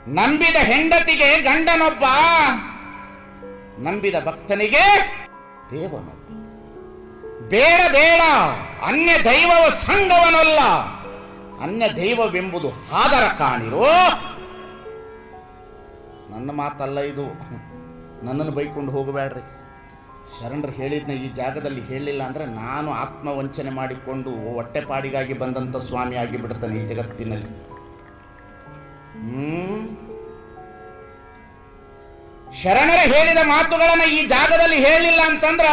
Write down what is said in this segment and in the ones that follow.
ನಂಬಿದ ಹೆಂಡತಿಗೆ ಗಂಡನೊಬ್ಬ, ನಂಬಿದ ಭಕ್ತನಿಗೆ ದೇವನೊಬ್ಬ. ಬೇಡ ಬೇಡ, ಅನ್ಯ ದೈವವ ಸಂಘವನಲ್ಲ ಅನ್ಯ ದೈವವೆಂಬುದು ಆದರ ಕಾಣಿರೋ. ನನ್ನ ಮಾತಲ್ಲ ಇದು. ನನ್ನನ್ನು ಬೈಕೊಂಡು ಹೋಗಬೇಡ್ರಿ. ಶರಣರು ಹೇಳಿದ್ನ ಈ ಜಾಗದಲ್ಲಿ ಹೇಳಿಲ್ಲ ಅಂದರೆ ನಾನು ಆತ್ಮವಂಚನೆ ಮಾಡಿಕೊಂಡು ಹೊಟ್ಟೆಪಾಡಿಗಾಗಿ ಬಂದಂಥ ಸ್ವಾಮಿ ಆಗಿಬಿಡ್ತಾನೆ ಈ ಜಗತ್ತಿನಲ್ಲಿ. ಶರಣರು ಹೇಳಿದ ಮಾತುಗಳನ್ನು ಈ ಜಾಗದಲ್ಲಿ ಹೇಳಿಲ್ಲ ಅಂತಂದ್ರ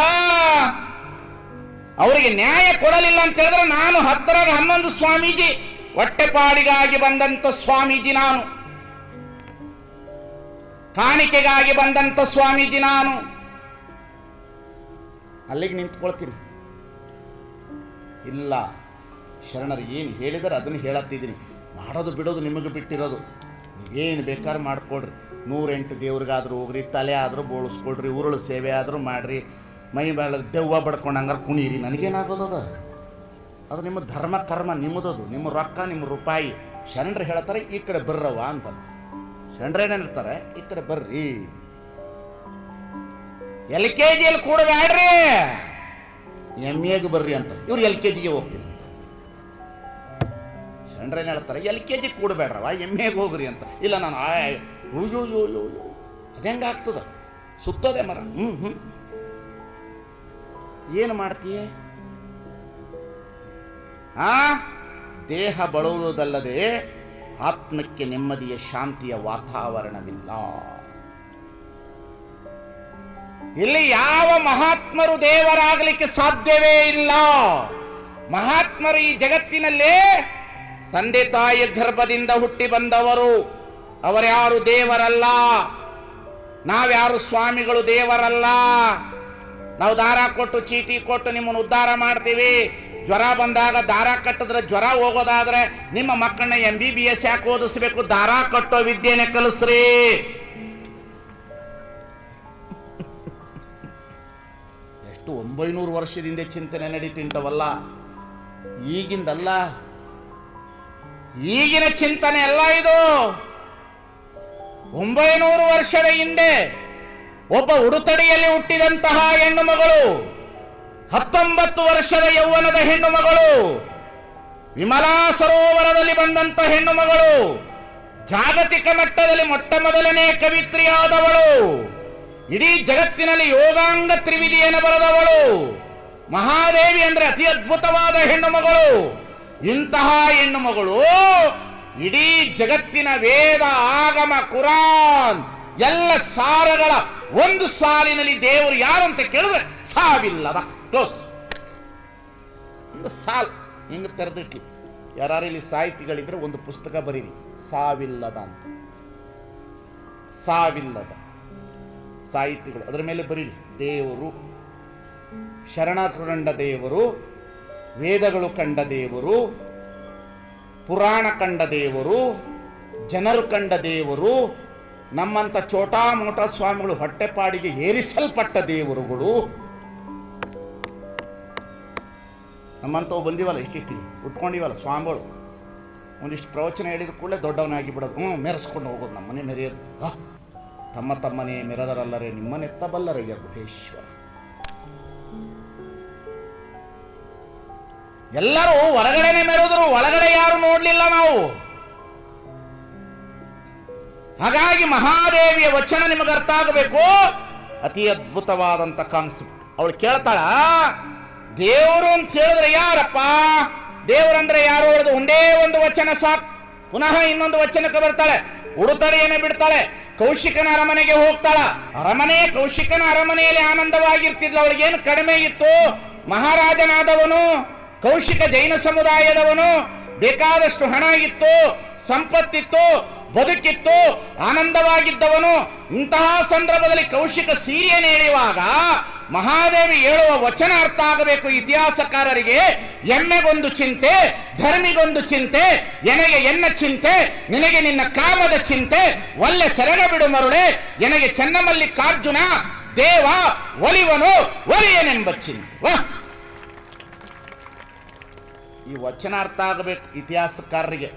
ಅವರಿಗೆ ನ್ಯಾಯ ಕೊಡಲಿಲ್ಲ ಅಂತ ಹೇಳಿದ್ರೆ ನಾನು ಹತ್ತರಾಗ ಹನ್ನೊಂದು ಸ್ವಾಮೀಜಿ, ಹೊಟ್ಟೆಪಾಡಿಗಾಗಿ ಬಂದಂತ ಸ್ವಾಮೀಜಿ ನಾನು. ಕಾಣಿಕೆಗಾಗಿ ಬಂದಂತ ಸ್ವಾಮೀಜಿ ನಾನು. ಅಲ್ಲಿಗೆ ನಿಂತ್ಕೊಳ್ತೀನಿ. ಇಲ್ಲ, ಶರಣರು ಏನು ಹೇಳಿದರೆ ಅದನ್ನು ಹೇಳತ್ತಿದ್ದೀನಿ. ಮಾಡೋದು ಬಿಡೋದು ನಿಮಗೆ ಬಿಟ್ಟಿರೋದು. ನೀವೇನು ಬೇಕಾದ್ರೆ ಮಾಡಿಕೊಡ್ರಿ. ನೂರೆಂಟು ದೇವ್ರಿಗಾದ್ರೂ ಹೋಗ್ರಿ, ತಲೆ ಆದರೂ ಬೋಳಿಸ್ಕೊಳ್ರಿ ಉರುಳು ಸೇವೆ ಆದರೂ ಮಾಡಿರಿ. ಮೈ ಮೇಲೆ ದೆವ್ವ ಬಡ್ಕೊಂಡು ಹಂಗಾರೆ ಕುಣೀರಿ ನನಗೇನಾಗೋದದ ಅದು? ನಿಮ್ಮ ಧರ್ಮ, ಕರ್ಮ, ನಿಮ್ಮದದು. ನಿಮ್ಮ ರೊಕ್ಕ, ನಿಮ್ಮ ರೂಪಾಯಿ. ಶರಣರು ಹೇಳ್ತಾರೆ, ಈ ಕಡೆ ಬರ್ರವ ಅಂತ ಶರಣರೇನಿರ್ತಾರೆ ಈ ಕಡೆ ಬರ್ರಿ. ಎಲ್ ಕೆ ಜಿಯಲ್ಲಿ ಕೂಡಬೇಡ್ರಿ. ಎಂ ಎಗೆ ಬರ್ರಿ ಅಂತ. ಇವ್ರು ಎಲ್ ಕೆ ಜಿಗೆ ಹೋಗ್ತೀನಿ ಶರಣರೇನು ಹೇಳ್ತಾರೆ, ಎಲ್ ಕೆ ಜಿ ಕೂಡಬೇಡ್ರವ ಎಂ ಎಗೆ ಹೋಗ್ರಿ ಅಂತ. ಇಲ್ಲ ನಾನು ಆಯ್ ಅಯ್ಯೋ ಯೋ ಯೋ ಯೋ ಅದು ಸುತ್ತೋದೆ ಮರ ಹ್ಞೂ ಹ್ಞೂ ಏನು ಮಾಡ್ತೀಯ ಆ ದೇಹ ಬಳುವುದಲ್ಲದೆ ಆತ್ಮಕ್ಕೆ ನೆಮ್ಮದಿಯ ಶಾಂತಿಯ ವಾತಾವರಣವಿಲ್ಲ ಇಲ್ಲಿ ಯಾವ ಮಹಾತ್ಮರು ದೇವರಾಗಲಿಕ್ಕೆ ಸಾಧ್ಯವೇ ಇಲ್ಲ ಮಹಾತ್ಮರು ಈ ಜಗತ್ತಿನಲ್ಲಿ ತಂದೆ ತಾಯಿ ಗರ್ಭದಿಂದ ಹುಟ್ಟಿ ಬಂದವರು, ಅವರ್ಯಾರು ದೇವರಲ್ಲ? ನಾವ್ಯಾರು ಸ್ವಾಮಿಗಳು ದೇವರಲ್ಲ? ನಾವು ದಾರ ಕೊಟ್ಟು, ಚೀಟಿ ಕೊಟ್ಟು ನಿಮ್ಮನ್ನು ಉದ್ಧಾರ ಮಾಡ್ತೀವಿ. ಜ್ವರ ಬಂದಾಗ ದಾರ ಕಟ್ಟಿದ್ರೆ ಜ್ವರ ಹೋಗೋದಾದ್ರೆ ನಿಮ್ಮ ಮಕ್ಕಳನ್ನ ಎಂ ಬಿ ಬಿ ಎಸ್ ಯಾಕೆ ಓದಿಸ್ಬೇಕು? ದಾರ ಕಟ್ಟೋ ವಿದ್ಯೆನೆ ಕಲಿಸ್ರಿ. ಎಷ್ಟು ಒಂಬೈನೂರು ವರ್ಷದಿಂದ ಚಿಂತನೆ ನಡೀತಿಂತವಲ್ಲ. ಈಗಿಂದಲ್ಲ ಈಗಿನ ಚಿಂತನೆ ಅಲ್ಲ ಇದು. ಒಂಬೈನೂರು ವರ್ಷದ ಹಿಂದೆ ಒಬ್ಬ ಉಡುತಡಿಯಲ್ಲಿ ಹುಟ್ಟಿದಂತಹ ಹೆಣ್ಣು ಮಗಳು, ಹತ್ತೊಂಬತ್ತು ವರ್ಷದ ಯೌವನದ ಹೆಣ್ಣು ಮಗಳು, ವಿಮಲಾ ಸರೋವರದಲ್ಲಿ ಬಂದಂತ ಹೆಣ್ಣು ಮಗಳು, ಜಾಗತಿಕ ಮಟ್ಟದಲ್ಲಿ ಮೊಟ್ಟ ಮೊದಲನೇ ಕವಿತ್ರಿಯಾದವಳು, ಇಡೀ ಜಗತ್ತಿನಲ್ಲಿ ಯೋಗಾಂಗ ತ್ರಿವಿಧಿಯನ್ನು ಬರೆದವಳು, ಮಹಾದೇವಿ ಅಂದ್ರೆ ಅತಿ ಅದ್ಭುತವಾದ ಹೆಣ್ಣು ಮಗಳು. ಇಂತಹ ಹೆಣ್ಣು ಮಗಳು, ಇಡೀ ಜಗತ್ತಿನ ವೇದ ಆಗಮ, ಕುರಾನ್, ಎಲ್ಲ ಸಾರಗಳ ಒಂದು ಸಾಲಿನಲ್ಲಿ ದೇವರು ಯಾರು ಅಂತ ಕೇಳಿದ್ರೆ ಸಾವಿಲ್ಲದ. ಕ್ಲೋಸ್. ಸಾಲ್. ಹಿಂಗೆ ತೆರೆದಿಟ್ಲಿ. ಯಾರು ಇಲ್ಲಿ ಸಾಹಿತಿಗಳಿದ್ರೆ ಒಂದು ಪುಸ್ತಕ ಬರೀರಿ. ಸಾವಿಲ್ಲದ ಅಂತ. ಸಾವಿಲ್ಲದ. ಸಾಹಿತಿಗಳು. ಅದರ ಮೇಲೆ ಬರೀರಿ. ದೇವರು ಶರಣ ಕಂಡ ದೇವರು ವೇದಗಳು ಕಂಡ ದೇವರು, ಪುರಾಣ ಕಂಡ ದೇವರು, ಜನರು ಕಂಡ ದೇವರು ನಮ್ಮಂಥ ಚೋಟಾ ಮೋಟಾ ಸ್ವಾಮಿಗಳು ಹೊಟ್ಟೆಪಾಡಿಗೆ ಏರಿಸಲ್ಪಟ್ಟ ದೇವರುಗಳು. ನಮ್ಮಂಥವು ಬಂದಿವಲ್ಲ ಇಷ್ಟಿಷ್ಟು, ಉಟ್ಕೊಂಡಿವಲ್ಲ ಸ್ವಾಮಿಗಳು. ಒಂದಿಷ್ಟು ಪ್ರವಚನ ಹೇಳಿದ ಕೂಡಲೇ ದೊಡ್ಡವನಾಗಿ ಬಿಡೋದು. ಹ್ಞೂ ಮೆರೆಸ್ಕೊಂಡು ಹೋಗೋದು ನಮ್ಮನೆ ಮೆರೆಯೋದು. ತಮ್ಮ ತಮ್ಮನೇ ಮೆರೆದರಲ್ಲರೇ ನಿಮ್ಮನೆತ್ತ ಬಲ್ಲರೆ ಗುಹೇಶ್ವರ ಎಲ್ಲರೂ ಹೊರಗಡೆನೆ ಮೆರೆದ್ರು, ಒಳಗಡೆ ಯಾರು ನೋಡಲಿಲ್ಲ ನಾವು. ಹಾಗಾಗಿ ಮಹಾದೇವಿಯ ವಚನ ನಿಮಗೆ ಅರ್ಥ ಆಗಬೇಕು. ಅತಿ ಅದ್ಭುತವಾದಂತ ಕಾನ್ಸೆಪ್ಟ್ ಅವಳು ಕೇಳ್ತಾಳ, ದೇವರು ಅಂತ ಹೇಳಿದ್ರೆ ಯಾರಪ್ಪ? ದೇವರಂದ್ರೆ ಯಾರು? ಹೇಳಿದ್ರು ಒಂದೇ ಒಂದು ವಚನ ಸಾಕು. ಪುನಃ ಇನ್ನೊಂದು ವಚನಕ್ಕೆ ಬರ್ತಾಳೆ. ಉಡುತಡೆಯನ್ನೇ ಬಿಡ್ತಾಳೆ. ಕೌಶಿಕನ ಅರಮನೆಗೆ ಹೋಗ್ತಾಳ. ಅರಮನೆ, ಕೌಶಿಕನ ಅರಮನೆಯಲ್ಲಿ ಆನಂದವಾಗಿರ್ತಿದ್ಲು. ಅವಳಿಗೇನು ಕಡಿಮೆ ಇತ್ತು? ಮಹಾರಾಜನಾದವನು. ಕೌಶಿಕ ಜೈನ ಸಮುದಾಯದವನು ಬೇಕಾದಷ್ಟು ಹಣ ಇತ್ತು, ಸಂಪತ್ತಿತ್ತು, ಬದುಕಿತ್ತು, ಆನಂದವಾಗಿದ್ದವನು. ಇಂತಹ ಸಂದರ್ಭದಲ್ಲಿ ಕೌಶಿಕ ಸೀರೆ ನೀಡುವಾಗ ಮಹಾದೇವಿ ಹೇಳುವ ವಚನ ಅರ್ಥ ಆಗಬೇಕು ಇತಿಹಾಸಕಾರರಿಗೆ. ಎಮ್ಮೆಗೊಂದು ಚಿಂತೆ, ಧರ್ಮಿಗೊಂದು ಚಿಂತೆ, ಎನಗೆ ಎನ್ನ ಚಿಂತೆ, ನಿನಗೆ ನಿನ್ನ ಕಾಮದ ಚಿಂತೆ, ಒಲ್ಲೆ ಸೆರಗ ಬಿಡು ಮರುಳೆ, ಎನಗೆ ಚೆನ್ನಮಲ್ಲಿಕಾರ್ಜುನ, ದೇವ, ಒಲಿವನು, ಒಲಿಯನೆಂಬ ಚಿಂತೆ. ವಾಹ್! ಈ ವಚನ ಅರ್ಥ ಆಗಬೇಕು ಇತಿಹಾಸಕಾರರಿಗೆ.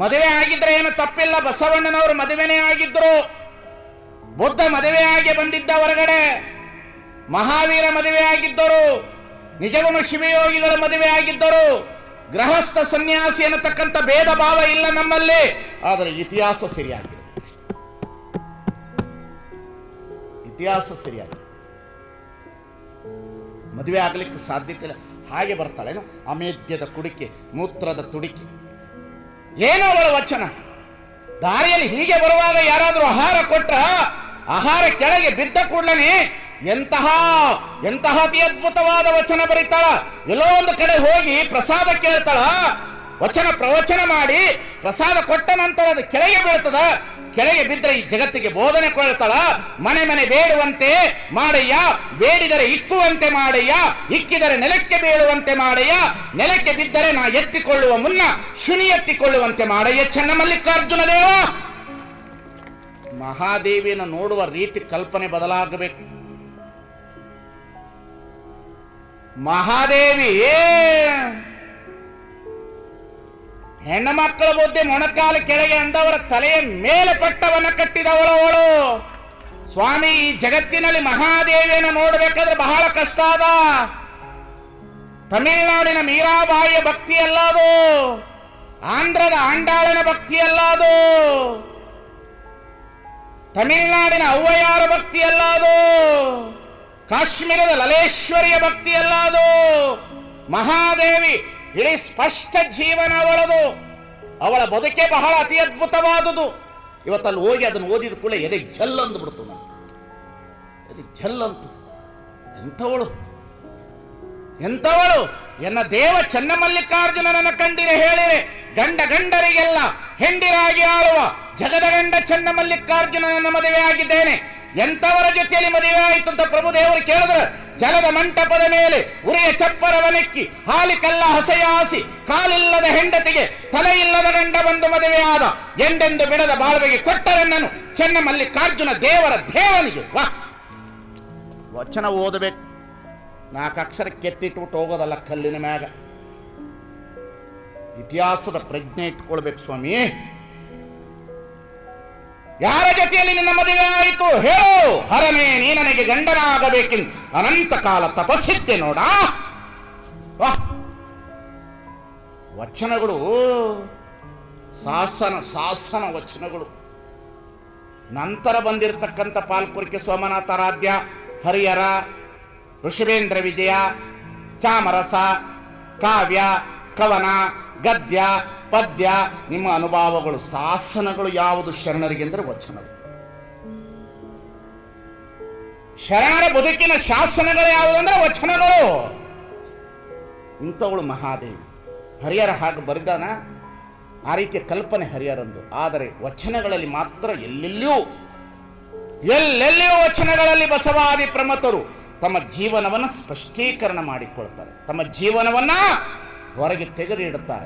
ಮದುವೆ ಆಗಿದ್ರೆ ಏನು ತಪ್ಪಿಲ್ಲ, ಬಸವಣ್ಣನವರು ಮದುವೆನೇ ಆಗಿದ್ರು. ಬುದ್ಧ ಮದುವೆಯಾಗಿ ಬಂದಿದ್ದ ಹೊರಗಡೆ ಮಹಾವೀರ ಮದುವೆ ಆಗಿದ್ದರು ನಿಜಗುಣ ಶಿವಯೋಗಿಗಳ ಮದುವೆ ಆಗಿದ್ದರು, ಗೃಹಸ್ಥ ಸನ್ಯಾಸಿ ಅನ್ನತಕ್ಕಂಥ ಭೇದ ಭಾವ ಇಲ್ಲ ನಮ್ಮಲ್ಲಿ, ಆದರೆ ಇತಿಹಾಸ ಸರಿಯಾಗಿದೆ. ಇತಿಹಾಸ ಸರಿಯಾಗಿದೆ. ಮದುವೆ ಆಗ್ಲಿಕ್ಕೆ ಸಾಧ್ಯತೆ ಇಲ್ಲ. ಹಾಗೆ ಬರ್ತಾಳೇನು ಅಮೇಧ್ಯದ ಕುಡಿಕೆ ಮೂತ್ರದ ತುಡಿಕೆ. ಏನೋ ಅವಳ ವಚನ. ದಾರಿಯಲ್ಲಿ ಹೀಗೆ ಬರುವಾಗ ಯಾರಾದರೂ ಆಹಾರ ಕೊಟ್ಟ ಆಹಾರ ಕೆಳಗೆ ಬಿದ್ದ ಕೂಡಲೇ ಎಂತಹ ಎಂತಹ ಅತಿ ಅದ್ಭುತವಾದ ವಚನ ಬರೀತಾಳ. ಎಲ್ಲೋ ಒಂದು ಕಡೆ ಹೋಗಿ ಪ್ರಸಾದ ಕೇಳ್ತಾಳ. ವಚನ ಪ್ರವಚನ ಮಾಡಿ ಪ್ರಸಾದ ಕೊಟ್ಟ ನಂತರ ಅದು ಕೆಳಗೆ ಬೀಳ್ತದ. ಕೆಳಗೆ ಬಿದ್ದರೆ ಈ ಜಗತ್ತಿಗೆ ಬೋಧನೆ ಕೊಳ್ತಾಳ ಮನೆ ಮನೆ ಬೇಡುವಂತೆ ಮಾಡಯ್ಯ. ಬೇಡಿದರೆ ಇಕ್ಕುವಂತೆ ಮಾಡಯ್ಯ. ಇಕ್ಕಿದರೆ ನೆಲಕ್ಕೆ ಬೀಳುವಂತೆ ಮಾಡಯ್ಯ. ನೆಲಕ್ಕೆ ಬಿದ್ದರೆ ನಾ ಎತ್ತಿಕೊಳ್ಳುವ ಮುನ್ನ ಶುನಿ ಎತ್ತಿಕೊಳ್ಳುವಂತೆ ಮಾಡಯ್ಯ. ಚೆನ್ನ ಮಲ್ಲಿಕಾರ್ಜುನ ದೇವ! ಮಹಾದೇವಿಯನ್ನು ನೋಡುವ ರೀತಿ ಕಲ್ಪನೆ ಬದಲಾಗಬೇಕು. ಮಹಾದೇವಿ ಹೆಣ್ಣು ಮಕ್ಕಳ ಬುದ್ಧಿ ಮೊಣಕಾಲು ಕೆಳಗೆ ಅಂದವರ ತಲೆಯ ಮೇಲೆ ಪಟ್ಟವನ್ನ ಅವಳು. ಸ್ವಾಮಿ, ಈ ಜಗತ್ತಿನಲ್ಲಿ ಮಹಾದೇವಿಯನ್ನು ನೋಡಬೇಕಾದ್ರೆ ಬಹಳ ಕಷ್ಟ ಅದ. ತಮಿಳುನಾಡಿನ ಮೀರಾಬಾಯಿಯ ಭಕ್ತಿ ಅಲ್ಲಾದು ಆಂಧ್ರದ ಆಂಡಾಳನ ಭಕ್ತಿ ಅಲ್ಲಾದು ತಮಿಳುನಾಡಿನ ಅವ್ವಯಾರ ಭಕ್ತಿ ಅಲ್ಲಾದು ಕಾಶ್ಮೀರದ ಲಲೇಶ್ವರಿಯ ಭಕ್ತಿ ಅಲ್ಲಾದು ಮಹಾದೇವಿ ಇಡೀ ಸ್ಪಷ್ಟ ಜೀವನ ಅವಳದು. ಅವಳ ಬದುಕೆ ಬಹಳ ಅತಿ ಅದ್ಭುತವಾದುದು. ಇವತ್ತಲ್ಲಿ ಹೋಗಿ ಅದನ್ನು ಓದಿದ ಕೂಡಲೇ ಎದೆ ಜಲ್ ಅಂದ್ಬಿಡ್ತು ನಾನು ಎದೆ ಜಲ್ ಅಂತ ಎಂಥವಳು? ಎಂಥವಳು? ಎನ್ನ ದೇವ ಚನ್ನಮಲ್ಲಿಕಾರ್ಜುನನನ್ನ ಕಂಡಿರೆ ಹೇಳಿರೆ, ಗಂಡ ಗಂಡರಿಗೆಲ್ಲ ಹೆಂಡಿರಾಗಿ ಆಳುವ ಜಗದ ಗಂಡ ಚನ್ನಮಲ್ಲಿಕಾರ್ಜುನನ ಮದುವೆ ಆಗಿದ್ದೇನೆ ಎಂಥವರ ಜೊತೆಯಲ್ಲಿ ಮದುವೆ ಆಯಿತು ಅಂತ ಪ್ರಭುದೇವರು ಕೇಳಿದ್ರೆ ಜಲದ ಮಂಟಪದ ಮೇಲೆ ಉರಿಯ ಚಪ್ಪರವನೆಕ್ಕಿ ಹಾಲಿ ಕಲ್ಲ ಹಸೆಯಾಸಿ ಕಾಲಿಲ್ಲದ ಹೆಂಡತಿಗೆ ತಲೆ ಇಲ್ಲದ ಗಂಡ ಬಂದು ಮದುವೆಯಾದ ಎಂದೆಂದು ಬಿಡದ ಬಾಳ್ವೆಗೆ ಚೆನ್ನ ಮಲ್ಲಿಕಾರ್ಜುನ ದೇವರ ದೇವನಿಗೆ. ವಾ. ವಚನ ಓದಬೇಕು. ನಾಲ್ಕು ಅಕ್ಷರ ಕೆತ್ತಿಟ್ಬಿಟ್ಟು ಹೋಗೋದಲ್ಲ ಕಲ್ಲಿನ ಮ್ಯಾಗ. ಇತಿಹಾಸದ ಪ್ರಜ್ಞೆ ಇಟ್ಕೊಳ್ಬೇಕು ಸ್ವಾಮಿ. ಯಾರ ಜೊತೆಯಲ್ಲಿ ನಿನ್ನ ಮದುವೆ ಆಯಿತು ಹೇಳು. ನೀ ನನಗೆ ಗಂಡನಾಗಬೇಕೆಂದು ಅನಂತ ಕಾಲ ತಪಸ್ಸಿದ್ದೆ ನೋಡ. ವಚನಗಳು, ಶಾಸನ ಶಾಸನ ವಚನಗಳು. ನಂತರ ಬಂದಿರತಕ್ಕಂಥ ಪಾಲ್ಕುರಿಕೆ ಸೋಮನಾಥಾರಾಧ್ಯ ಹರಿಹರ ಋಷಭೇಂದ್ರ ವಿಜಯ, ಚಾಮರಸ, ಕಾವ್ಯ, ಕವನ ಗದ್ಯ, ಪದ್ಯ, ನಿಮ್ಮ ಅನುಭವಗಳು, ಶಾಸನಗಳು ಯಾವುದು ಶರಣರಿಗೆ ಅಂದರೆ ವಚನಗಳು. ಶರಣರ ಬದುಕಿನ ಶಾಸನಗಳು ಯಾವುದು ಅಂದ್ರೆ ವಚನಗಳು. ಇಂಥವಳು ಮಹಾದೇವಿ. ಹರಿಹರ ಹಾಗೆ ಬರೆದಾನ, ಆ ರೀತಿಯ ಕಲ್ಪನೆ ಹರಿಹರಂದು. ಆದರೆ ವಚನಗಳಲ್ಲಿ ಮಾತ್ರ ಎಲ್ಲೆಲ್ಲಿಯೂ ಎಲ್ಲೆಲ್ಲಿಯೂ ವಚನಗಳಲ್ಲಿ ಬಸವಾದಿ ಪ್ರಮತರು ತಮ್ಮ ಜೀವನವನ್ನು ಸ್ಪಷ್ಟೀಕರಣ ಮಾಡಿಕೊಳ್ತಾರೆ. ತಮ್ಮ ಜೀವನವನ್ನ ಹೊರಗೆ ತೆಗೆದಿಡುತ್ತಾರೆ